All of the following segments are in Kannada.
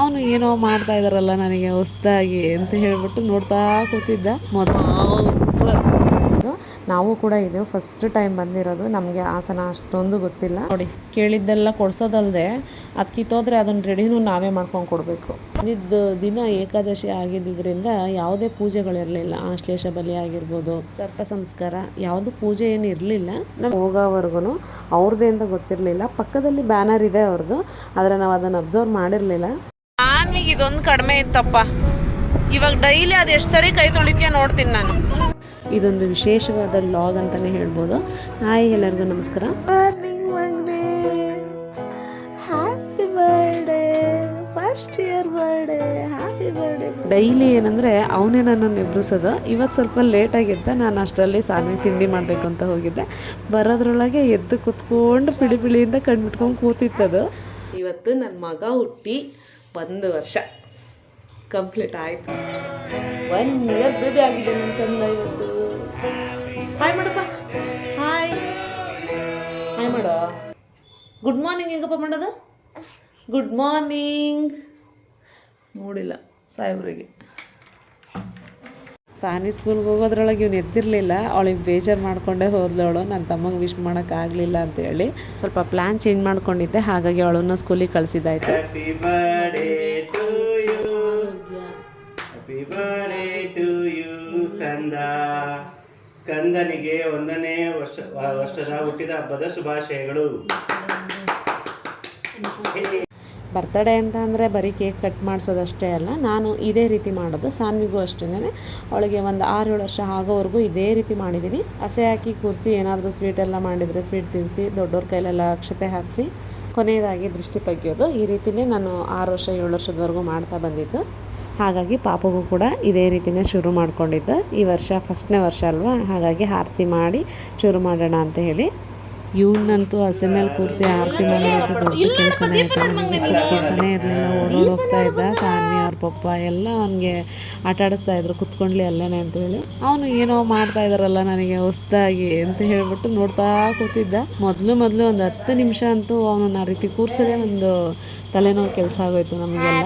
ಅವನು ಏನೋ ಮಾಡ್ತಾ ಇದಾರಲ್ಲ ನನಗೆ ಹೊಸ್ದಾಗಿ ಅಂತ ಹೇಳ್ಬಿಟ್ಟು ನೋಡ್ತಾ ಕೂತಿದ್ದ ಮೊದಲು. ನಾವು ಕೂಡ ಇದು ಫಸ್ಟ್ ಟೈಮ್ ಬಂದಿರೋದು. ನಮಗೆ ಆಸನ ಅಷ್ಟೊಂದು ಗೊತ್ತಿಲ್ಲ. ನೋಡಿ ಕೇಳಿದ್ದೆಲ್ಲ ಕೊಡ್ಸೋದಲ್ಲದೆ ಅದು ಕಿತ್ತೋದ್ರೆ ಅದನ್ನ ರೆಡಿನೂ ನಾವೇ ಮಾಡ್ಕೊಂಡು ಕೊಡಬೇಕು. ಇದ್ದು ದಿನ ಏಕಾದಶಿ ಆಗಿದ್ದರಿಂದ ಯಾವುದೇ ಪೂಜೆಗಳಿರಲಿಲ್ಲ ಆಶ್ಲೇಷ ಬಲಿ ಆಗಿರ್ಬೋದು ಸರ್ಪ ಸಂಸ್ಕಾರ ಯಾವುದು ಪೂಜೆ ಏನು ಇರಲಿಲ್ಲ. ನಮ್ಮ ಹೋಗೋವರೆಗೂ ಅವ್ರದ್ದೇ ಅಂತ ಗೊತ್ತಿರಲಿಲ್ಲ. ಪಕ್ಕದಲ್ಲಿ ಬ್ಯಾನರ್ ಇದೆ ಅವ್ರದ್ದು ಆದರೆ ನಾವು ಅದನ್ನು ಅಬ್ಸರ್ವ್ ಮಾಡಿರಲಿಲ್ಲ. ಆನ್ಮಿಗೆ ಇದೊಂದು ಕಡಿಮೆ ಇತ್ತಪ್ಪ. ಇವಾಗ ಡೈಲಿ ಅದು ಎಷ್ಟು ಸರಿ ಕೈ ತೊಳಿತೀಯ ನೋಡ್ತೀನಿ ನಾನು. ಇದೊಂದು ವಿಶೇಷವಾದ ಲಾಗ್ ಅಂತಲೇ ಹೇಳ್ಬೋದು. ಹಾಯ್ ಎಲ್ಲರಿಗೂ ನಮಸ್ಕಾರ. First year birthday happy birthday daily ಏನಂದರೆ ಅವನೇ ನನ್ನನ್ನು ಎಬ್ಬಿಸೋದು ಇವತ್ತು ಸ್ವಲ್ಪ ಲೇಟಾಗಿದ್ದೆ ನಾನು ಅಷ್ಟರಲ್ಲಿ ಸಾನ್ವಿ ತಿಂಡಿ ಮಾಡಬೇಕು ಅಂತ ಹೋಗಿದ್ದೆ. ಬರೋದ್ರೊಳಗೆ ಎದ್ದು ಕುತ್ಕೊಂಡು ಪಿಳಿ ಪಿಳಿಯಿಂದ ಕಣ್ಬಿಟ್ಕೊಂಡು ಕೂತಿತ್ತದು. ಇವತ್ತು ನನ್ನ ಮಗ ಹುಟ್ಟಿ. ಒಂದು ವರ್ಷ. ಕಂಪ್ಲೀಟ್ ಆಯಿತು. ಒನ್ ಇಯರ್ ಬೇಬಿ ಆಗಿದೆ ನನ್ನ ಇವತ್ತು. ಹಾಯ್ ಮಾಡಪ್ಪ. ಹಾಯ್ ಹಾಯ್ ಮಾಡ. ಗುಡ್ ಮಾರ್ನಿಂಗ್ ಹೆಂಗಪ್ಪ ಮಾಡೋದು? ಗುಡ್ ಮಾರ್ನಿಂಗ್ ನೋಡಿಲ್ಲ ಸಾಹೇಬ್ರಿಗೆ. ಸಾನಿ ಸ್ಕೂಲ್ಗೆ ಹೋಗೋದ್ರೊಳಗೆ ಇವ್ನು ಎದ್ದಿರಲಿಲ್ಲ. ಅವಳಿಗೆ ಬೇಜಾರು ಮಾಡಿಕೊಂಡೇ ಹೋದ್ಲು ಅವಳು. ನನ್ನ ತಮ್ಮಗೆ ವಿಶ್ ಮಾಡೋಕ್ಕಾಗಲಿಲ್ಲ ಅಂತೇಳಿ ಸ್ವಲ್ಪ ಪ್ಲ್ಯಾನ್ ಚೇಂಜ್ ಮಾಡ್ಕೊಂಡಿದ್ದೆ. ಹಾಗಾಗಿ ಅವಳನ್ನ ಸ್ಕೂಲಿಗೆ ಕಳಿಸಿದ್ದಾಯ್ತು. ಸ್ಕಂದನಿಗೆ ಒಂದನೇ ವರ್ಷ ವರ್ಷದ ಹುಟ್ಟಿದ ಹಬ್ಬದ ಶುಭಾಶಯಗಳು. ಬರ್ತಡೇ ಅಂತ ಅಂದರೆ ಬರೀ ಕೇಕ್ ಕಟ್ ಮಾಡಿಸೋದಷ್ಟೇ ಅಲ್ಲ, ನಾನು ಇದೇ ರೀತಿ ಮಾಡೋದು, ಸಾನ್ವಿಗೂ ಅಷ್ಟೇ ಅವಳಿಗೆ ಒಂದು ಆರು ಏಳು ವರ್ಷ ಆಗೋವರೆಗೂ ಇದೇ ರೀತಿ ಮಾಡಿದ್ದೀನಿ. ಹಸೆ ಹಾಕಿ ಕೂರಿಸಿ, ಏನಾದರೂ ಸ್ವೀಟ್ ಎಲ್ಲ ಮಾಡಿದರೆ ಸ್ವೀಟ್ ತಿನ್ನಿಸಿ ದೊಡ್ಡವ್ರ ಕೈಲೆಲ್ಲ ಅಕ್ಷತೆ ಹಾಕಿಸಿ, ಕೊನೆಯದಾಗಿ ದೃಷ್ಟಿ ತೆಗಿಯೋದು ಈ ರೀತಿಯೇ ನಾನು ಆರು ವರ್ಷ, ಏಳು ವರ್ಷದವರೆಗೂ ಮಾಡ್ತಾ ಬಂದಿದ್ದು. ಹಾಗಾಗಿ ಪಾಪಗೂ ಕೂಡ ಇದೇ ರೀತಿಯೇ ಶುರು ಮಾಡಿಕೊಂಡಿದ್ದು. ಈ ವರ್ಷ ಫಸ್ಟ್ನೇ ವರ್ಷ ಅಲ್ವಾ? ಹಾಗಾಗಿ ಆರತಿ ಮಾಡಿ ಶುರು ಮಾಡೋಣ ಅಂತ ಹೇಳಿ. ಇವನ್ನಂತೂ ಹಸೆ ಮೇಲೆ ಕೂರಿಸಿ ಆರತಿ ಮಾಡೋದು ದೊಡ್ಡ ಕೆಲಸನೇ ಆಯ್ತು ನನಗೆ ಕುತ್ಕೊಳ್ತಾನೆ ಇರಲಿಲ್ಲ ಓಡೋಡಿ ಹೋಗ್ತಾ ಇದ್ದ ಸಾನ್ವಿ ಅವ್ರ ಪಪ್ಪ ಎಲ್ಲ ಅವನಿಗೆ ಆಟ ಆಡಿಸ್ತಾ ಇದ್ರು ಕುತ್ಕೊಂಡ್ಲಿ ಅಲ್ಲೇನೆ ಅಂತ ಹೇಳಿ. ಅವನು ಏನೋ ಮಾಡ್ತಾ ಇದ್ದಾರಲ್ಲ ನನಗೆ ಹೊಸ್ದಾಗಿ ಅಂತ ಹೇಳ್ಬಿಟ್ಟು ನೋಡ್ತಾ ಕೂತಿದ್ದ. ಮೊದಲು ಮೊದಲು ಒಂದು ಹತ್ತು ನಿಮಿಷ ಅಂತೂ ಅವನು ಆ ರೀತಿ ಕೂರ್ಸೋದೇ ಒಂದು ತಲೆನೋವು ಕೆಲಸ ಆಗೋಯ್ತು ನಮಗೆಲ್ಲ.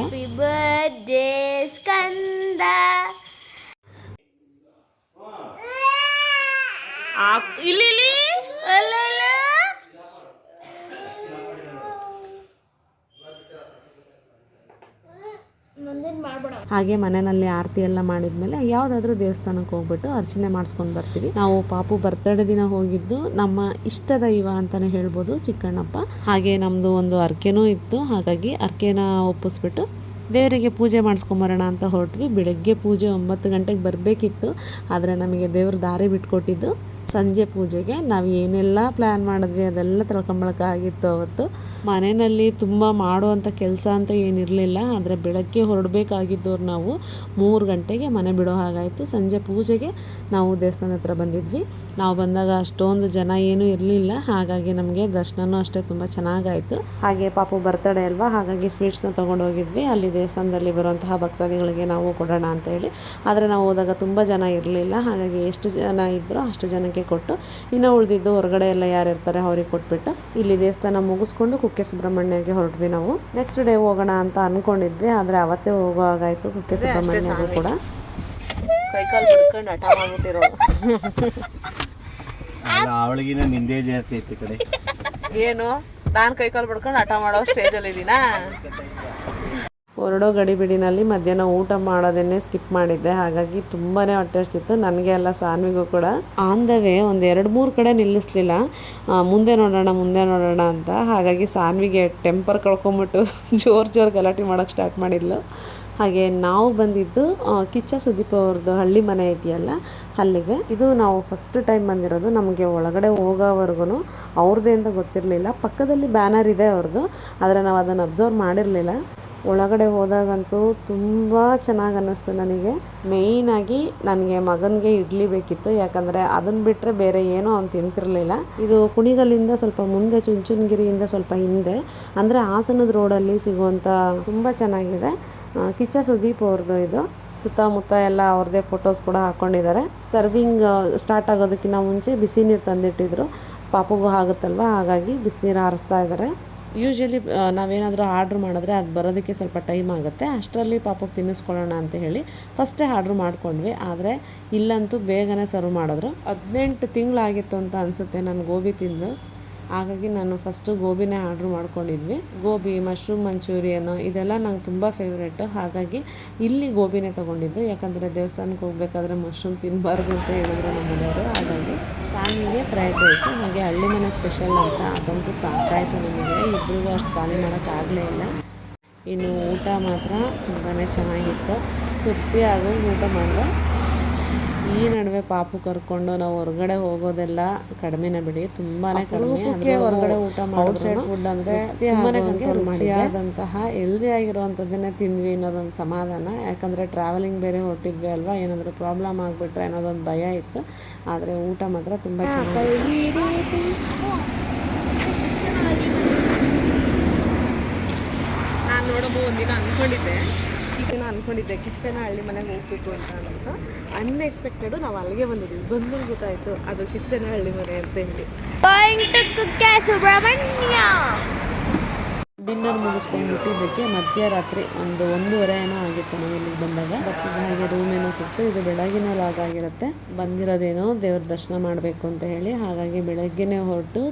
ಇಲ್ಲಿ. ಹಾಗೆ ಮನೆಯಲ್ಲಿ ಆರತಿ ಎಲ್ಲ ಮಾಡಿದ್ಮೇಲೆ ಯಾವುದಾದ್ರೂ ದೇವಸ್ಥಾನಕ್ಕೆ ಹೋಗ್ಬಿಟ್ಟು ಅರ್ಚನೆ ಮಾಡಿಸ್ಕೊಂಡು ಬರ್ತೀವಿ. ನಾವು ಪಾಪು ಬರ್ತಡೇ ದಿನ ಹೋಗಿದ್ದು ನಮ್ಮ ಇಷ್ಟದ ಇವ ಅಂತಾನೆ ಹೇಳ್ಬೋದು ಚಿಕ್ಕಣ್ಣಪ್ಪ. ಹಾಗೆ ನಮ್ಮದು ಒಂದು ಅರ್ಕೆನೂ ಇತ್ತು. ಹಾಗಾಗಿ ಅರ್ಕೆನ ಒಪ್ಪಿಸ್ಬಿಟ್ಟು ದೇವರಿಗೆ ಪೂಜೆ ಮಾಡಿಸ್ಕೊಂಬರೋಣ ಅಂತ ಹೊರಟ್ವಿ. ಬೆಳಗ್ಗೆ ಪೂಜೆ ಒಂಬತ್ತು ಗಂಟೆಗೆ ಬರಬೇಕಿತ್ತು. ಆದರೆ ನಮಗೆ ದೇವ್ರ ದಾರಿ ಬಿಟ್ಕೊಟ್ಟಿದ್ದು. ಸಂಜೆ ಪೂಜೆಗೆ ನಾವು ಏನೆಲ್ಲ ಪ್ಲ್ಯಾನ್ ಮಾಡಿದ್ವಿ ಅದೆಲ್ಲ ತಿಳ್ಕೊಂಬಳಕ್ಕಾಗಿತ್ತು ಅವತ್ತು. ಮನೆಯಲ್ಲಿ ತುಂಬ ಮಾಡುವಂಥ ಕೆಲಸ ಅಂತ ಏನಿರಲಿಲ್ಲ, ಆದರೆ ಬೆಳಗ್ಗೆ ಹೊರಡಬೇಕಾಗಿದ್ದವ್ರು ನಾವು ಮೂರು ಗಂಟೆಗೆ ಮನೆ ಬಿಡೋ ಹಾಗಾಯಿತು. ಸಂಜೆ ಪೂಜೆಗೆ ನಾವು ದೇವಸ್ಥಾನ ಹತ್ರ ಬಂದಿದ್ವಿ. ನಾವು ಬಂದಾಗ ಅಷ್ಟೊಂದು ಜನ ಏನೂ ಇರಲಿಲ್ಲ, ಹಾಗಾಗಿ ನಮಗೆ ದರ್ಶನವೂ ಅಷ್ಟೇ ತುಂಬ ಚೆನ್ನಾಗಾಯಿತು. ಹಾಗೆ ಪಾಪು ಬರ್ತಡೇ ಅಲ್ವಾ, ಹಾಗಾಗಿ ಸ್ವೀಟ್ಸ್ನ ತೊಗೊಂಡು ಹೋಗಿದ್ವಿ. ಅಲ್ಲಿ ದೇವಸ್ಥಾನದಲ್ಲಿ ಬರುವಂತಹ ಭಕ್ತಾದಿಗಳಿಗೆ ನಾವು ಕೊಡೋಣ ಅಂತ ಹೇಳಿ. ಆದರೆ ನಾವು ಹೋದಾಗ ತುಂಬ ಜನ ಇರಲಿಲ್ಲ, ಹಾಗಾಗಿ ಎಷ್ಟು ಜನ ಇದ್ದರೂ ಅಷ್ಟು ಜನಕ್ಕೆ ಕೊಟ್ಟು ಇನ್ನು ಉಳಿದಿದ್ದು ಹೊರಗಡೆ ಎಲ್ಲ ಯಾರು ಇರ್ತಾರೆ ಅವ್ರಿಗೆ ಕೊಟ್ಬಿಟ್ಟು ಇಲ್ಲಿ ದೇವಸ್ಥಾನ ಮುಗಿಸ್ಕೊಂಡು ಕುಕ್ಕೆ ಸುಬ್ರಹ್ಮಣ್ಯಗೆ ಹೊರಟ್ವಿ ನಾವು. ನೆಕ್ಸ್ಟ್ ಡೇ ಹೋಗೋಣ ಅಂತ ಅಂದ್ಕೊಂಡಿದ್ವಿ ಆದರೆ ಅವತ್ತೇ ಹೋಗೋ ಹಾಗಾಯಿತು ಕುಕ್ಕೆ ಸುಬ್ರಹ್ಮಣ್ಯಗೂ ಕೂಡ. ಕೈಕಾಲು ಬಿಡ್ಕೊಂಡು ಹಠ ಅವಳಿಗಿನ ನಿಂದೆ ಜಾಸ್ತಿ ಐತಿ ಕಡೆ. ಏನು? ನಾನು ಕೈಕಾಲು ಬಿಡ್ಕೊಂಡು ಹಠ ಮಾಡೋ ಸ್ಟೇಜಲ್ಲಿ ಇದ್ದೀನಾ ಹೊರಡೋ ಗಡಿಬಿಡಿನಲ್ಲಿ ಮಧ್ಯಾಹ್ನ ಊಟ ಮಾಡೋದನ್ನೇ ಸ್ಕಿಪ್ ಮಾಡಿದ್ದೆ. ಹಾಗಾಗಿ ತುಂಬಾ ಹೊಟ್ಟೆ ನನಗೆ ಅಲ್ಲ ಸಾನ್ವಿಗೂ ಕೂಡ. ಆನ್ ದ ವೇ ಒಂದು ಎರಡು ಮೂರು ಕಡೆ ನಿಲ್ಲಿಸ್ಲಿಲ್ಲ. ಮುಂದೆ ನೋಡೋಣ ಮುಂದೆ ನೋಡೋಣ ಅಂತ. ಹಾಗಾಗಿ ಸಾನ್ವಿಗೆ ಟೆಂಪರ್ ಕಳ್ಕೊಂಬಿಟ್ಟು ಜೋರು ಜೋರು ಗಲಾಟೆ ಮಾಡೋಕ್ಕೆ ಸ್ಟಾರ್ಟ್ ಮಾಡಿದ್ಲು. ಹಾಗೆ ನಾವು ಬಂದಿದ್ದು ಕಿಚ್ಚ ಸುದೀಪ್ ಅವ್ರದ್ದು ಹಳ್ಳಿ ಮನೆ ಇದೆಯಲ್ಲ, ಅಲ್ಲಿಗೆ. ಇದು ನಾವು ಫಸ್ಟ್ ಟೈಮ್ ಬಂದಿರೋದು. ನಮಗೆ ಒಳಗಡೆ ಹೋಗೋವರೆಗೂ ಅವ್ರದ್ದೇ ಅಂತ ಗೊತ್ತಿರಲಿಲ್ಲ. ಪಕ್ಕದಲ್ಲಿ ಬ್ಯಾನರ್ ಇದೆ ಅವ್ರದ್ದು ಆದರೆ ನಾವು ಅದನ್ನು ಅಬ್ಸರ್ವ್ ಮಾಡಿರಲಿಲ್ಲ. ಒಳಗಡೆ ಹೋದಾಗಂತೂ ತುಂಬ ಚೆನ್ನಾಗಿ ಅನ್ನಿಸ್ತು ನನಗೆ. ಮೇಯ್ನಾಗಿ ನನಗೆ ಮಗನಿಗೆ ಇಡ್ಲಿ ಬೇಕಿತ್ತು, ಯಾಕಂದರೆ ಅದನ್ನು ಬಿಟ್ಟರೆ ಬೇರೆ ಏನೂ ಅವ್ನು ತಿಂತಿರಲಿಲ್ಲ. ಇದು ಕುಣಿಗಲ್ಲಿಂದ ಸ್ವಲ್ಪ ಮುಂದೆ, ಚುಂಚುನಗಿರಿಯಿಂದ ಸ್ವಲ್ಪ ಹಿಂದೆ, ಅಂದರೆ ಹಾಸನದ ರೋಡಲ್ಲಿ ಸಿಗುವಂಥ ತುಂಬ ಚೆನ್ನಾಗಿದೆ. ಕಿಚ್ಚ ಸುದೀಪ್ ಅವ್ರದ್ದು ಇದು. ಸುತ್ತಮುತ್ತ ಎಲ್ಲ ಅವ್ರದ್ದೇ ಫೋಟೋಸ್ ಕೂಡ ಹಾಕ್ಕೊಂಡಿದ್ದಾರೆ ಸರ್ವಿಂಗ್ ಸ್ಟಾರ್ಟ್ ಆಗೋದಕ್ಕಿಂತ ಮುಂಚೆ ಬಿಸಿ ನೀರು ತಂದಿಟ್ಟಿದ್ರು. ಪಾಪಗೂ ಆಗುತ್ತಲ್ವ? ಹಾಗಾಗಿ ಬಿಸಿನೀರು ಹಾರಿಸ್ತಾ ಇದ್ದಾರೆ ಯೂಶ್ವಲಿ ನಾವೇನಾದರೂ ಆರ್ಡ್ರ್ ಮಾಡಿದ್ರೆ ಅದು ಬರೋದಕ್ಕೆ ಸ್ವಲ್ಪ ಟೈಮ್ ಆಗುತ್ತೆ. ಅಷ್ಟರಲ್ಲಿ ಪಾಪಕ್ಕೆ ತಿನ್ನಿಸ್ಕೊಳ್ಳೋಣ ಅಂತ ಹೇಳಿ ಫಸ್ಟೇ ಆರ್ಡ್ರ್ ಮಾಡ್ಕೊಂಡ್ವಿ. ಆದರೆ ಇಲ್ಲಂತೂ ಬೇಗನೆ ಸರ್ವ್ ಮಾಡಿದ್ರು. ಹದಿನೆಂಟು ತಿಂಗಳಾಗಿತ್ತು ಅಂತ ಅನಿಸುತ್ತೆ ನಾನು ಗೋಬಿ ತಿಂದು. ಹಾಗಾಗಿ ನಾನು ಫಸ್ಟು ಗೋಬಿನೇ ಆರ್ಡ್ರ್ ಮಾಡ್ಕೊಂಡಿದ್ವಿ. ಗೋಬಿ, ಮಶ್ರೂಮ್ ಮಂಚೂರಿಯನು ಇದೆಲ್ಲ ನಂಗೆ ತುಂಬ ಫೇವ್ರೇಟು. ಹಾಗಾಗಿ ಇಲ್ಲಿ ಗೋಬಿನೇ ತೊಗೊಂಡಿದ್ದು. ಯಾಕಂದರೆ ದೇವಸ್ಥಾನಕ್ಕೆ ಹೋಗ್ಬೇಕಾದ್ರೆ ಮಶ್ರೂಮ್ ತಿನ್ನಬಾರ್ದು ಅಂತ ಹೇಳಿದ್ರು ನಮ್ಮ ಮನೆಯವರು. ಹಾಗಾಗಿ ಸಾಮಿಗೆ ಫ್ರೈಡ್ ರೈಸು ಹಾಗೆ ಹಳ್ಳಿ ಮನೆ ಸ್ಪೆಷಲ್ ಅಂತ ಅದಂತೂ ಸಾಕಾಯಿತು ನಮಗೆ. ಇಬ್ಬರಿಗೂ ಅಷ್ಟು ಖಾಲಿ ಮಾಡೋಕ್ಕಾಗಲೇ ಇಲ್ಲ. ಇನ್ನು ಊಟ ಮಾತ್ರ ತುಂಬಾ ಚೆನ್ನಾಗಿತ್ತು. ತೃಪ್ತಿ ಆಗೋ ಊಟ ಮಾಡಿದೆ ಈ ನಡುವೆ ಪಾಪು ಕರ್ಕೊಂಡು ನಾವು ಹೊರಗಡೆ ಹೋಗೋದೆಲ್ಲ ಕಡಿಮೆನೇ ಬಿಡಿ. ತುಂಬಾನೇ ಕಡಿಮೆ. ಹೊರಗಡೆ ಊಟ ಔಟ್ಸೈಡ್ ಫುಡ್ ಅಂದ್ರೆ ತುಂಬಾನೇ ರುಚಿಯಾದಂತಹ ಹೆಲ್ದಿ ಆಗಿರುವಂಥದ್ದನ್ನೇ ತಿಂದ್ವಿ ಅನ್ನೋದೊಂದು ಸಮಾಧಾನ. ಯಾಕಂದ್ರೆ ಟ್ರಾವೆಲಿಂಗ್ ಬೇರೆ ಹೊರಟಿದ್ವಿ ಅಲ್ವಾ ಏನಾದರೂ ಪ್ರಾಬ್ಲಮ್ ಆಗಿಬಿಟ್ರೆ ಅನ್ನೋದೊಂದು ಭಯ ಇತ್ತು. ಆದರೆ ಊಟ ಮಾತ್ರ ತುಂಬ ಚೆನ್ನಾಗಿ ನಾನು ನೋಡಬಹುದು ಒಂದಿನ ಅಂದ್ಕೊಂಡಿದ್ದೆ. ಅಂದ್ಕೊಂಡಿದ್ದೆ, ಕಿಚನ್ ಹಳ್ಳಿ ಮನೆಗೆ ಹೋಗ್ಬೇಕು ಅಂತ ಅಂದ್ಬಿಟ್ಟು ಅನ್ಎಕ್ಸ್ಪೆಕ್ಟೆಡು ನಾವು ಅಲ್ಲಿಗೆ ಬಂದಿದ್ವಿ. ಬಂದ್ಮೇಲೆ ಗೊತ್ತಾಯಿತು, ಅದು ಕಿಚನ್ ಹಳ್ಳಿ ಮನೆ ಅಂತ ಹೇಳಿ. ಡಿನ್ನರ್ ಮುಗಿಸ್ಕೊಂಡು ಬಿಟ್ಟಿದ್ದಕ್ಕೆ ಮಧ್ಯರಾತ್ರಿ ಒಂದು ಒಂದೂವರೆ ಏನೋ ಆಗಿತ್ತು ನಾವು ಇಲ್ಲಿಗೆ ಬಂದಾಗ. ಬಟ್ ಹಾಗೆ ರೂಮ್ ಏನೋ ಸಿಕ್ತು. ಇದು ಬೆಳಗಿನ ಲಾಗ್ ಆಗಿರುತ್ತೆ. ಬಂದಿರೋದೇನೋ ದೇವ್ರ ದರ್ಶನ ಮಾಡಬೇಕು ಅಂತ ಹೇಳಿ. ಹಾಗಾಗಿ ಬೆಳಗ್ಗೆನೆ ಹೊರಟು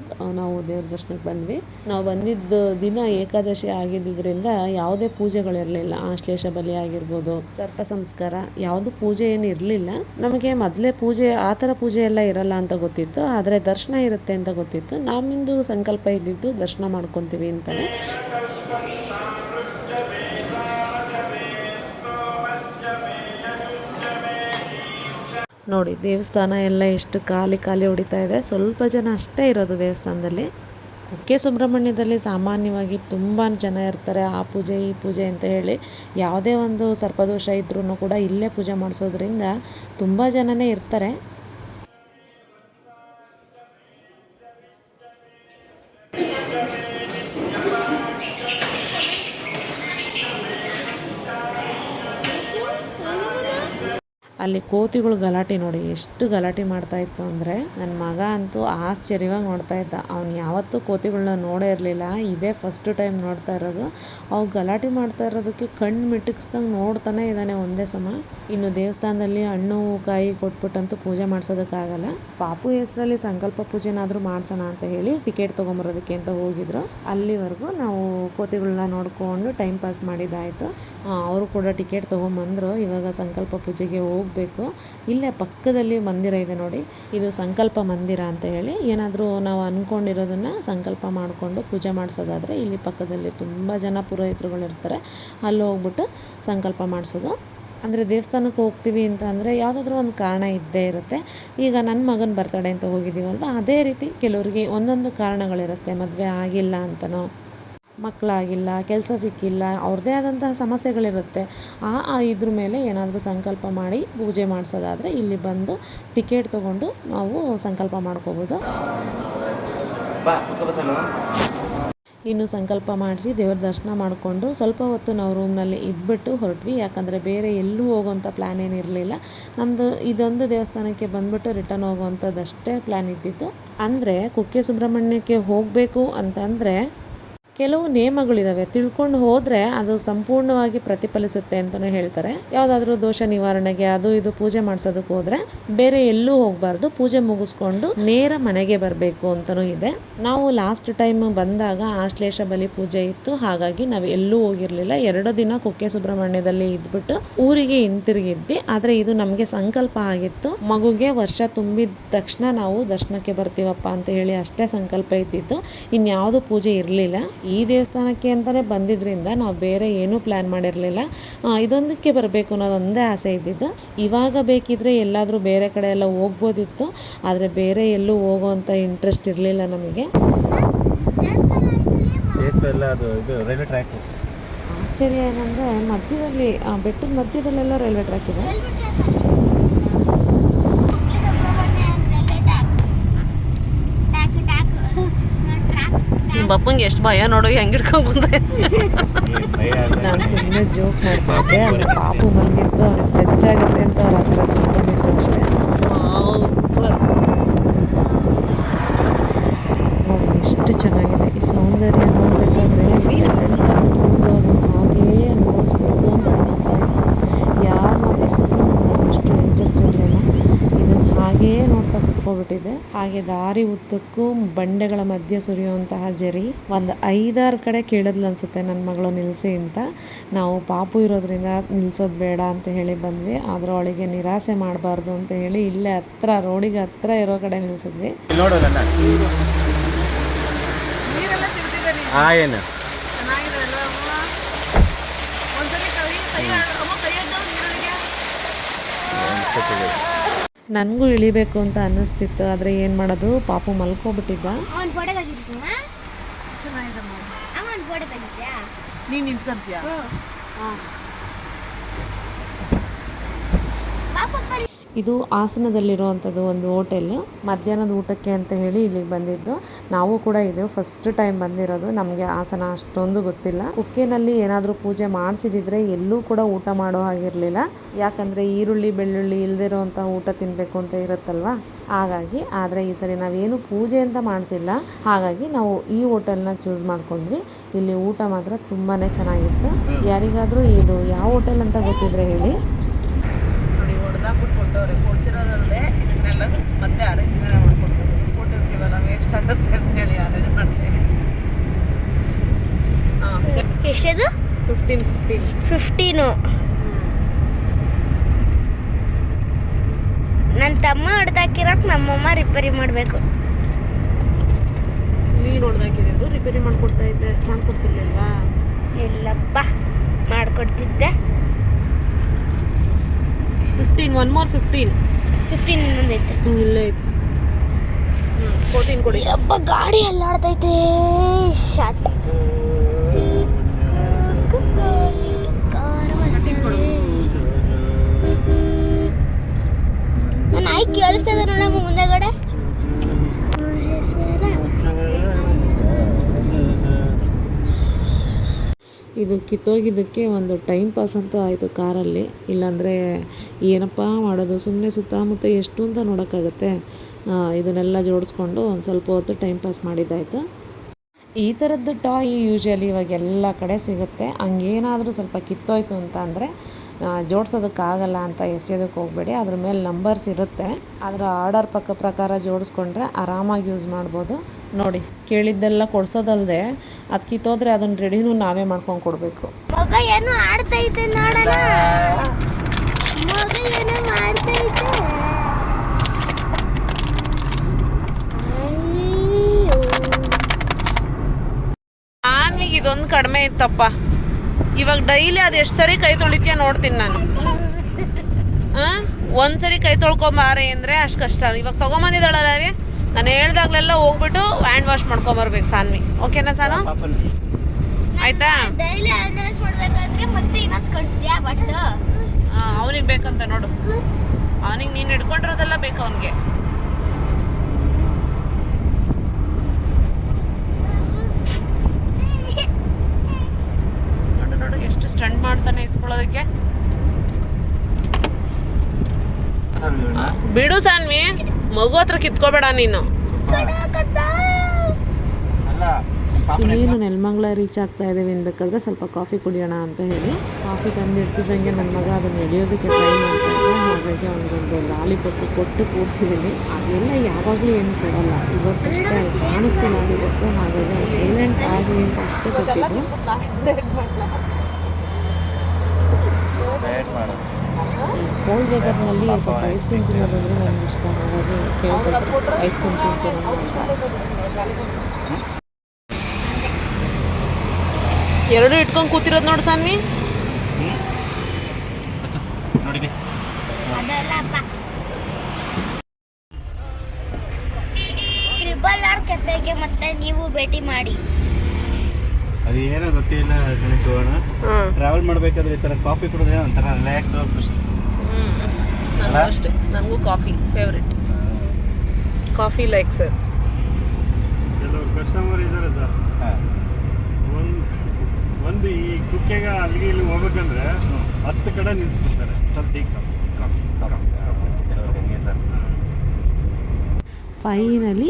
ನಾವು ದೇವ್ರ ದರ್ಶನಕ್ಕೆ ಬಂದ್ವಿ. ನಾವು ಬಂದಿದ್ದ ದಿನ ಏಕಾದಶಿ ಆಗಿದ್ದರಿಂದ ಯಾವುದೇ ಪೂಜೆಗಳಿರಲಿಲ್ಲ ಆಶ್ಲೇಷ ಬಲಿ ಆಗಿರ್ಬೋದು, ಸರ್ಪ ಸಂಸ್ಕಾರ, ಯಾವುದು ಪೂಜೆ ಏನು ಇರಲಿಲ್ಲ. ನಮಗೆ ಮೊದಲೇ ಪೂಜೆ, ಆ ಥರ ಪೂಜೆ ಎಲ್ಲ ಇರಲ್ಲ ಅಂತ ಗೊತ್ತಿತ್ತು. ಆದರೆ ದರ್ಶನ ಇರುತ್ತೆ ಅಂತ ಗೊತ್ತಿತ್ತು. ನಮ್ಮಿಂದು ಸಂಕಲ್ಪ ಇದ್ದಿದ್ದು ದರ್ಶನ ಮಾಡ್ಕೊತೀವಿ ಅಂತಲೇ ನೋಡಿ, ದೇವಸ್ಥಾನ ಎಲ್ಲ ಎಷ್ಟು ಖಾಲಿ ಖಾಲಿ ಹೊಡಿತಾ ಇದೆ. ಸ್ವಲ್ಪ ಜನ ಅಷ್ಟೇ ಇರೋದು ದೇವಸ್ಥಾನದಲ್ಲಿ. ಕುಕ್ಕೆ ಸುಬ್ರಹ್ಮಣ್ಯದಲ್ಲಿ ಸಾಮಾನ್ಯವಾಗಿ ತುಂಬ ಜನ ಇರ್ತಾರೆ. ಆ ಪೂಜೆ, ಈ ಪೂಜೆ ಅಂತ ಹೇಳಿ ಯಾವುದೇ ಒಂದು ಸರ್ಪದೋಷ ಇದ್ರೂ ಕೂಡ ಇಲ್ಲೇ ಪೂಜೆ ಮಾಡಿಸೋದ್ರಿಂದ ತುಂಬ ಜನನೇ ಇರ್ತಾರೆ. ಅಲ್ಲಿ ಕೋತಿಗಳು ಗಲಾಟೆ ನೋಡಿ ಎಷ್ಟು ಗಲಾಟೆ ಮಾಡ್ತಾ ಇತ್ತು ಅಂದರೆ ನನ್ನ ಮಗ ಅಂತೂ ಆಶ್ಚರ್ಯವಾಗಿ ನೋಡ್ತಾ ಇದ್ದ. ಅವ್ನು ಯಾವತ್ತೂ ಕೋತಿಗಳನ್ನ ನೋಡೇ ಇರಲಿಲ್ಲ. ಇದೇ ಫಸ್ಟ್ ಟೈಮ್ ನೋಡ್ತಾ ಇರೋದು. ಅವು ಗಲಾಟೆ ಮಾಡ್ತಾ ಇರೋದಕ್ಕೆ ಕಣ್ಣು ಮಿಟುಕಿಸ್ದಂಗೆ ನೋಡ್ತಾನೆ ಇದ್ದಾನೆ ಒಂದೇ ಸಮ. ಇನ್ನು ದೇವಸ್ಥಾನದಲ್ಲಿ ಹಣ್ಣು, ಕಾಯಿ ಕೊಟ್ಬಿಟ್ಟಂತೂ ಪೂಜೆ ಮಾಡಿಸೋದಕ್ಕಾಗಲ್ಲ. ಪಾಪು ಹೆಸರಲ್ಲಿ ಸಂಕಲ್ಪ ಪೂಜೆನಾದರೂ ಮಾಡಿಸೋಣ ಅಂತ ಹೇಳಿ ಟಿಕೆಟ್ ತೊಗೊಂಬರೋದಕ್ಕೆ ಅಂತ ಹೋಗಿದ್ರು. ಅಲ್ಲಿವರೆಗೂ ನಾವು ಕೋತಿಗಳನ್ನ ನೋಡ್ಕೊಂಡು ಟೈಮ್ ಪಾಸ್ ಮಾಡಿದ್ದಾಯಿತು. ಅವರು ಕೂಡ ಟಿಕೆಟ್ ತೊಗೊಂಬಂದರು. ಇವಾಗ ಸಂಕಲ್ಪ ಪೂಜೆಗೆ ಹೋಗಬೇಕು ಇಲ್ಲೇ ಪಕ್ಕದಲ್ಲಿ ಮಂದಿರ ಇದೆ ನೋಡಿ. ಇದು ಸಂಕಲ್ಪ ಮಂದಿರ ಅಂತ ಹೇಳಿ. ಏನಾದರೂ ನಾವು ಅಂದ್ಕೊಂಡಿರೋದನ್ನು ಸಂಕಲ್ಪ ಮಾಡಿಕೊಂಡು ಪೂಜೆ ಮಾಡಿಸೋದಾದರೆ ಇಲ್ಲಿ ಪಕ್ಕದಲ್ಲಿ ತುಂಬ ಜನ ಪುರೋಹಿತರುಗಳು ಇರ್ತಾರೆ. ಅಲ್ಲಿ ಹೋಗ್ಬಿಟ್ಟು ಸಂಕಲ್ಪ ಮಾಡಿಸೋದು. ಅಂದರೆ ದೇವಸ್ಥಾನಕ್ಕೆ ಹೋಗ್ತೀವಿ ಅಂತ ಅಂದರೆ ಯಾವುದಾದ್ರೂ ಒಂದು ಕಾರಣ ಇದ್ದೇ ಇರುತ್ತೆ. ಈಗ ನನ್ನ ಮಗನ ಬರ್ತಡೆ ಅಂತ ಹೋಗಿದ್ದೀವಲ್ವ? ಅದೇ ರೀತಿ ಕೆಲವರಿಗೆ ಒಂದೊಂದು ಕಾರಣಗಳಿರುತ್ತೆ. ಮದುವೆ ಆಗಿಲ್ಲ ಅಂತನೋ ಮಕ್ಕಳಾಗಿಲ್ಲ ಕೆಲಸ ಸಿಕ್ಕಿಲ್ಲ ಅವ್ರದ್ದೇ ಆದಂತಹ ಸಮಸ್ಯೆಗಳಿರುತ್ತೆ. ಆ ಇದ್ರ ಮೇಲೆ ಏನಾದರೂ ಸಂಕಲ್ಪ ಮಾಡಿ ಪೂಜೆ ಮಾಡಿಸೋದಾದರೆ ಇಲ್ಲಿ ಬಂದು ಟಿಕೆಟ್ ತೊಗೊಂಡು ನಾವು ಸಂಕಲ್ಪ ಮಾಡ್ಕೋಬೋದು. ಇನ್ನು ಸಂಕಲ್ಪ ಮಾಡಿಸಿ ದೇವ್ರ ದರ್ಶನ ಮಾಡಿಕೊಂಡು ಸ್ವಲ್ಪ ಹೊತ್ತು ನಾವು ರೂಮ್ನಲ್ಲಿ ಇದ್ಬಿಟ್ಟು ಹೊರಟ್ವಿ. ಯಾಕಂದರೆ ಬೇರೆ ಎಲ್ಲೂ ಹೋಗೋವಂಥ ಪ್ಲ್ಯಾನ್ ಏನಿರಲಿಲ್ಲ ನಮ್ಮದು ಇದೊಂದು ದೇವಸ್ಥಾನಕ್ಕೆ ಬಂದುಬಿಟ್ಟು ರಿಟರ್ನ್ ಹೋಗುವಂಥದ್ದಷ್ಟೇ ಪ್ಲ್ಯಾನ್ ಇದ್ದಿದ್ದು ಅಂದರೆ ಕುಕ್ಕೆ ಸುಬ್ರಹ್ಮಣ್ಯಕ್ಕೆ ಹೋಗಬೇಕು ಅಂತಂದರೆ ಕೆಲವು ನಿಯಮಗಳಿದಾವೆ. ತಿಳ್ಕೊಂಡು ಹೋದರೆ ಅದು ಸಂಪೂರ್ಣವಾಗಿ ಪ್ರತಿಫಲಿಸುತ್ತೆ ಅಂತಲೂ ಹೇಳ್ತಾರೆ. ಯಾವುದಾದ್ರೂ ದೋಷ ನಿವಾರಣೆಗೆ ಅದು ಇದು ಪೂಜೆ ಮಾಡಿಸೋದಕ್ಕೆ ಹೋದರೆ ಬೇರೆ ಎಲ್ಲೂ ಹೋಗಬಾರ್ದು. ಪೂಜೆ ಮುಗಿಸ್ಕೊಂಡು ನೇರ ಮನೆಗೆ ಬರಬೇಕು ಅಂತಲೂ ಇದೆ. ನಾವು ಲಾಸ್ಟ್ ಟೈಮ್ ಬಂದಾಗ ಆಶ್ಲೇಷ ಬಲಿ ಪೂಜೆ ಇತ್ತು. ಹಾಗಾಗಿ ನಾವು ಎಲ್ಲೂ ಹೋಗಿರಲಿಲ್ಲ. ಎರಡು ದಿನ ಕುಕ್ಕೆ ಸುಬ್ರಹ್ಮಣ್ಯದಲ್ಲಿ ಇದ್ಬಿಟ್ಟು ಊರಿಗೆ ಹಿಂತಿರುಗಿದ್ವಿ. ಆದರೆ ಇದು ನಮಗೆ ಸಂಕಲ್ಪ ಆಗಿತ್ತು. ಮಗುಗೆ ವರ್ಷ ತುಂಬಿದ ತಕ್ಷಣ ನಾವು ದರ್ಶನಕ್ಕೆ ಬರ್ತೀವಪ್ಪ ಅಂತ ಹೇಳಿ ಅಷ್ಟೇ ಸಂಕಲ್ಪ ಇದ್ದಿತ್ತು. ಇನ್ಯಾವುದು ಪೂಜೆ ಇರಲಿಲ್ಲ. ಈ ದೇವಸ್ಥಾನಕ್ಕೆ ಅಂತಲೇ ಬಂದಿದ್ದರಿಂದ ನಾವು ಬೇರೆ ಏನೂ ಪ್ಲ್ಯಾನ್ ಮಾಡಿರಲಿಲ್ಲ. ಇದೊಂದಕ್ಕೆ ಬರಬೇಕು ಅನ್ನೋದೊಂದೇ ಆಸೆ ಇದ್ದಿದ್ದು. ಇವಾಗ ಬೇಕಿದ್ರೆ ಎಲ್ಲಾದರೂ ಬೇರೆ ಕಡೆ ಎಲ್ಲ ಹೋಗ್ಬೋದಿತ್ತು. ಆದರೆ ಬೇರೆ ಎಲ್ಲೂ ಹೋಗೋವಂಥ ಇಂಟ್ರೆಸ್ಟ್ ಇರಲಿಲ್ಲ ನಮಗೆ. ಆಶ್ಚರ್ಯ ಏನಂದರೆ ಮಧ್ಯದಲ್ಲಿ ಬೆಟ್ಟದ ಮಧ್ಯದಲ್ಲೆಲ್ಲ ರೈಲ್ವೆ ಟ್ರ್ಯಾಕ್ ಇದೆ. ನಿಮ್ಮ ಅಪ್ಪಂಗೆ ಎಷ್ಟು ಭಯ ನೋಡು ಹೆಂಗೆ ಹಿಡ್ಕೊಂಡು. ನಾನು ಸುಮ್ಮನೆ ಜೋಕ್ ಮಾಡ್ತಿದ್ದೆ. ಪಾಪ ಪಾಪು ಮಲಗಿತ್ತು ಅವ್ರಿಗೆ ಟಚ್ ಆಗುತ್ತೆ ಅಂತ ಅವ್ರ ಹತ್ರ ಕುತ್ಕೊಂಡಿದ್ರು ಅಷ್ಟೇ ನೋಡಿ ಎಷ್ಟು ಚೆನ್ನಾಗಿದೆ ಈ ಸೌಂದರ್ಯ ನೋಡಬೇಕು ಬೇಕಾದ್ರೆ ಚರಂಡನ್ನು ತುಂಬ ಅದನ್ನು ಹಾಗೇ ಅನುಭವಿಸ್ಬೇಕು ಅಂತ ಅನ್ನಿಸ್ತಾ ಇತ್ತು ಯಾರು ಮಾತಾಡ್ಸಿದ್ರು ನನಗೆ ಅಷ್ಟು ಇಂಟ್ರೆಸ್ಟ್ ಇರಲಿಲ್ಲ ಇದನ್ನು ಹಾಗೇ ನೋಡ್ತಾ ಕುತ್ಕೊಬಿಟ್ಟಿದ್ದೆ ಹಾಗೆ ದಾರಿ ಉದ್ದಕ್ಕೂ ಬಂಡೆಗಳ ಮಧ್ಯೆ ಸುರಿಯುವಂತಹ ಜರಿ. ಒಂದು ಐದಾರು ಕಡೆ ಕೇಳಿದ್ಲು ಅನ್ಸುತ್ತೆ ನನ್ನ ಮಗಳು ನಿಲ್ಲಿಸಿ ಅಂತ. ನಾವು ಪಾಪು ಇರೋದ್ರಿಂದ ನಿಲ್ಸೋದು ಬೇಡ ಅಂತ ಹೇಳಿ ಬಂದ್ವಿ. ಆದರೂ ಅವಳಿಗೆ ನಿರಾಸೆ ಮಾಡಬಾರ್ದು ಅಂತ ಹೇಳಿ ಇಲ್ಲೇ ಹತ್ರ ರೋಡಿಗೆ ಹತ್ರ ಇರೋ ಕಡೆ ನಿಲ್ಸಿದ್ವಿ. ನೋಡು ನನ್ನ ಆ ಏನು? ನನಗೂ ಇಳಿಬೇಕು ಅಂತ ಅನ್ನಿಸ್ತಿತ್ತು ಆದರೆ ಏನು ಮಾಡೋದು? ಪಾಪು ಮಲ್ಕೋಬಿಟ್ಟಿದ್ದ. ನೀನು ನಿಂತ್ಕೊಂತೀಯ? ಇದು ಹಾಸನದಲ್ಲಿರುವಂಥದ್ದು ಒಂದು ಹೋಟೆಲ್. ಮಧ್ಯಾಹ್ನದ ಊಟಕ್ಕೆ ಅಂತ ಹೇಳಿ ಇಲ್ಲಿಗೆ ಬಂದಿದ್ದು. ನಾವು ಕೂಡ ಇದು ಫಸ್ಟ್ ಟೈಮ್ ಬಂದಿರೋದು. ನಮಗೆ ಹಾಸನ ಅಷ್ಟೊಂದು ಗೊತ್ತಿಲ್ಲ. ಕುಕ್ಕೆನಲ್ಲಿ ಏನಾದರೂ ಪೂಜೆ ಮಾಡಿಸಿದಿದ್ರೆ ಎಲ್ಲೂ ಕೂಡ ಊಟ ಮಾಡೋ ಹಾಗಿರಲಿಲ್ಲ. ಯಾಕಂದರೆ ಈರುಳ್ಳಿ, ಬೆಳ್ಳುಳ್ಳಿ ಇಲ್ದಿರೋಂಥ ಊಟ ತಿನ್ನಬೇಕು ಅಂತ ಇರುತ್ತಲ್ವಾ? ಹಾಗಾಗಿ, ಆದರೆ ಈ ಸರಿ ನಾವೇನು ಪೂಜೆ ಅಂತ ಮಾಡಿಸಿಲ್ಲ. ಹಾಗಾಗಿ ನಾವು ಈ ಹೋಟೆಲ್ನ ಚೂಸ್ ಮಾಡ್ಕೊಂಡ್ವಿ. ಇಲ್ಲಿ ಊಟ ಮಾತ್ರ ತುಂಬಾ ಚೆನ್ನಾಗಿತ್ತು. ಯಾರಿಗಾದರೂ ಇದು ಯಾವ ಹೋಟೆಲ್ ಅಂತ ಗೊತ್ತಿದ್ರೆ ಹೇಳಿ ನೋಡಿ ಹೊಡೆದಾಕ್ಬಿಟ್ಟು ಕೊಟ್ಟವ್ರೆ ಕೊಡ್ಸಿರೋದಲ್ಲದೆ ಇದನ್ನೆಲ್ಲ ಮತ್ತೆ ಅರೇಂಜ್ಮೆಂಟ್ ಮಾಡ್ಕೊಡ್ತಾರೆ. ಕೊಟ್ಟಿರ್ತೀವಲ್ಲ ವೇಸ್ಟ್ ಆಗುತ್ತೆ ಅಂತ ಹೇಳಿ ಅರೇಂಜ್ ಮಾಡ್ತೀನಿ ಹಾಂ. ಎಷ್ಟದು? ಫಿಫ್ಟೀನ್ ಫಿಫ್ಟೀನ್ ಫಿಫ್ಟೀನು ನನ್ನ ತಮ್ಮ ಹೊಡೆದಾಕಿರೋಕೆ ನಮ್ಮಮ್ಮ ರಿಪೇರಿ ಮಾಡಬೇಕು. ನೀನು ಹೊಡೆದಾಕಿದ್ದು ರಿಪೇರಿ ಮಾಡ್ಕೊಡ್ತಾ ಇದ್ದೆ. ಮಾಡ್ಕೊಡ್ತಿರ್ಲಿಲ್ವಾ? ಇಲ್ಲಪ್ಪ ಮಾಡ್ಕೊಡ್ತಿದ್ದೆ. Fifteen one more fifteen fifteen ಇನ್ನೊಂದೈತೆ ಇಲ್ಲೇ ಐತೆ. ಫೋರ್ಟೀನ್ ಕೊಡಿ. ಅಪ್ಪ ಗಾಡಿ ಎಲ್ಲಾಡ್ತೈತೆ ಶಾಟ್ ನನ್ನ ಆಯ್ಕೆ ಕೇಳಿಸ್ತದೆ ನೋಡಮ್ಮ ಮುಂದೆಗಡೆ. ಇದು ಕಿತ್ತೋಗಿದ್ದಕ್ಕೆ ಒಂದು ಟೈಮ್ ಪಾಸ್ ಅಂತೂ ಆಯಿತು ಕಾರಲ್ಲಿ. ಇಲ್ಲಾಂದರೆ ಏನಪ್ಪ ಮಾಡೋದು? ಸುಮ್ಮನೆ ಸುತ್ತಮುತ್ತ ಎಷ್ಟು ಅಂತ ನೋಡೋಕ್ಕಾಗತ್ತೆ. ಇದನ್ನೆಲ್ಲ ಜೋಡಿಸ್ಕೊಂಡು ಒಂದು ಸ್ವಲ್ಪ ಹೊತ್ತು ಟೈಮ್ ಪಾಸ್ ಮಾಡಿದ್ದಾಯಿತು. ಈ ಥರದ್ದು ಟಾಯ್ ಯೂಶಲಿ ಇವಾಗ ಎಲ್ಲ ಕಡೆ ಸಿಗುತ್ತೆ. ಹಂಗೇನಾದರೂ ಸ್ವಲ್ಪ ಕಿತ್ತೋಯ್ತು ಅಂತ ಅಂದರೆ ಜೋಡಿಸೋದಕ್ಕಾಗಲ್ಲ ಅಂತ ಎಸೆಯೋದಕ್ಕೆ ಹೋಗಬೇಡಿ. ಅದ್ರ ಮೇಲೆ ನಂಬರ್ಸ್ ಇರುತ್ತೆ. ಅದರ ಆರ್ಡರ್ ಪಕ್ಕ ಪ್ರಕಾರ ಜೋಡಿಸ್ಕೊಂಡ್ರೆ ಆರಾಮಾಗಿ ಯೂಸ್ ಮಾಡ್ಬೋದು. ನೋಡಿ ಕೇಳಿದ್ದೆಲ್ಲ ಕೊಡ್ಸೋದಲ್ಲದೆ ಅದು ಕಿತ್ತೋದ್ರೆ ಅದನ್ನ ರೆಡಿನೂ ನಾವೇ ಮಾಡ್ಕೊಂಡು ಕೊಡಬೇಕು. ಮಗ ಏನೋ ಆಡ್ತೈತೆ ನೋಡೋಣ. ಮಗ ಏನೋ ಮಾಡ್ತೈತೆ ಅಯ್ಯೋ. ಆಮಿಗೆ ಇದೊಂದು ಕಡಿಮೆ ಇತ್ತಪ್ಪ. ಇವಾಗ ಡೈಲಿ ಅದು ಎಷ್ಟು ಸರಿ ಕೈ ತೊಳಿತೀಯ ನೋಡ್ತೀನಿ ನಾನು. ಹಾಂ? ಒಂದ್ಸರಿ ಕೈ ತೊಳ್ಕೊಂಬಾರೆ ಅಂದರೆ ಅಷ್ಟು ಕಷ್ಟ. ಇವಾಗ ತೊಗೊಂಬಂದಿದ್ದಾಳಲ್ಲ ರೀ? ನಾನು ಹೇಳ್ದಾಗ್ಲೆಲ್ಲ ಹೋಗ್ಬಿಟ್ಟು ಹ್ಯಾಂಡ್ ವಾಶ್ ಮಾಡ್ಕೊಂಬರ್ಬೇಕು ಸಾನ್ವಿ. ಓಕೆನಾ ಸಾನು? ಆಯ್ತಾ? ಡೈಲಿ ಹ್ಯಾಂಡ್ ವಾಶ್ ಮಾಡ್ಬೇಕಂದ್ರೆ ಮತ್ತೆ ಇನ್ನೊಂದು ಕಳಿಸ್ತೀಯಾ ಬಟ್ ಅವನಿಗೆ ಬೇಕಂತ ನೋಡು. ಅವನಿಗೆ ನೀನು ಹಿಡ್ಕೊಂಡಿರೋದೆಲ್ಲ ಬೇಕು ಅವನಿಗೆ. ನೋಡು ನೋಡು ಎಷ್ಟು ಸ್ಟಂಟ್ ಮಾಡ್ತಾನೆ ಇಸ್ಕೊಳ್ಳೋದಕ್ಕೆ. ಬಿಡು ಸಾನ್ವಿ ಮಗು ಹತ್ರ ಕಿತ್ಕೋಬೇಡ ನೀನು. ಇನ್ನೇನು ನೆಲಮಂಗ್ಲ ರೀಚ್ ಆಗ್ತಾ ಇದ್ದೀವಿ ಅನ್ಬೇಕಾದ್ರೆ ಸ್ವಲ್ಪ ಕಾಫಿ ಕುಡಿಯೋಣ ಅಂತ ಹೇಳಿ. ಕಾಫಿ ತಂದಿಡ್ತಿದ್ದಂಗೆ ನನ್ನ ಮಗ ಅದನ್ನು ಹಿಡಿಯೋದಕ್ಕೆ ಟ್ರೈ ಮಾಡ್ತಾ ಇದ್ದ. ಹಾಗಾಗಿ ಅವನಿಗೊಂದು ಲಾಲಿಪಪ್ಪು ಕೊಟ್ಟು ಕೂರಿಸಿದ್ದೀನಿ. ಅದೆಲ್ಲ ಯಾವಾಗಲೂ ಏನು ಕೊಡಲ್ಲ. ಇವತ್ತಷ್ಟೇ ಅದು ಕಾಣಿಸ್ತು ಲಾಲಿಪಪ್ಪು ಹಾಗಾಗಿ ಅವ್ನು ಸೈಲೆಂಟ್ ಆಗಲಿ ಅಂತ ಅಷ್ಟೇ ಕೊಟ್ಟಿದ್ದು. ಕೋಲ್ಡ್ ವೆದರ್ನಲ್ಲಿ ಸ್ವಲ್ಪ ಐಸ್ ಕ್ರೀಮ್ ತಿನ್ನೋದಂದ್ರೆ ನನಗೆ ಇಷ್ಟ. ಹಾಗಾಗಿ ಕೇಳ್ಬೋದು ಐಸ್ ಕ್ರೀಮ್ ತಿಂತೀನಿ ಎರಡು ಇಟ್ಕೊಂಡು ಕೂತಿರೋದು ನೋಡು ಸಾನ್ವಿ. ನೋಡಿದೆ. ಅದಲ್ಲಪ್ಪ. ಟ್ರಿಬಲ್ ಆರ್ ಕೆಫೆಗೆ ಮತ್ತೆ ನೀವು ಭೇಟಿ ಮಾಡಿ. ಅದು ಏನೋ ಗೊತ್ತಿಲ್ಲ ಗಣೇಶ್ ಹೋಗೋಣ ಟ್ರಾವೆಲ್ ಮಾಡಬೇಕಾದ್ರೆ ಈ ಥರ ಕಾಫಿ ಕುಡಿದ್ರೆ ಒಂಥರ ರಿಲ್ಯಾಕ್ಸ್ ಖುಷಿ ನನಗೂ ಅಷ್ಟೇ. ನನಗೂ coffee favourite coffee like sir ಕೆಲವರು ಕಸ್ಟಮರ್ ಇದ್ದಾರೆ ಸರ್ ಒಂದು ಒಂದು ಈ ಕುಕ್ಕೆಗೆ ಅಲ್ಲಿಗೆ ಇಲ್ಲಿ ಹೋಗ್ಬೇಕಂದ್ರೆ ಹತ್ತು ಕಡೆ ನಿಲ್ಲಿಸ್ಬಿಡ್ತಾರೆ sir tea coffee coffee coffee coffee ಕೆಲವ್ರಿಗೆ ಹಂಗೆ ಸರ್ ಫೈನಲಿ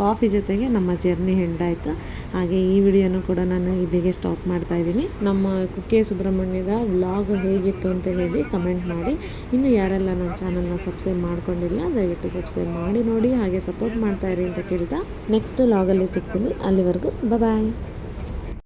ಕಾಫಿ ಜೊತೆಗೆ ನಮ್ಮ ಜರ್ನಿ ಹೆಂಡಾಯಿತು ಹಾಗೆ ಈ ವಿಡಿಯೋನು ಕೂಡ ನಾನು ಇಲ್ಲಿಗೆ ಸ್ಟಾಪ್ ಮಾಡ್ತಾ ಇದ್ದೀನಿ. ನಮ್ಮ ಕುಕ್ಕೆ ಸುಬ್ರಹ್ಮಣ್ಯದ ವ್ಲಾಗ್ ಹೇಗಿತ್ತು ಅಂತ ಹೇಳಿ ಕಮೆಂಟ್ ಮಾಡಿ. ಇನ್ನು ಯಾರೆಲ್ಲ ನನ್ನ ಚಾನಲ್ನ ಸಬ್ಸ್ಕ್ರೈಬ್ ಮಾಡ್ಕೊಂಡಿಲ್ಲ, ದಯವಿಟ್ಟು ಸಬ್ಸ್ಕ್ರೈಬ್ ಮಾಡಿ ನೋಡಿ, ಹಾಗೆ ಸಪೋರ್ಟ್ ಮಾಡ್ತಾ ಇರಿ ಅಂತ ಕೇಳ್ತಾ. ನೆಕ್ಸ್ಟ್ ವ್ಲಾಗಲ್ಲಿ ಸಿಗ್ತೀನಿ. ಅಲ್ಲಿವರೆಗೂ ಬಾಯ್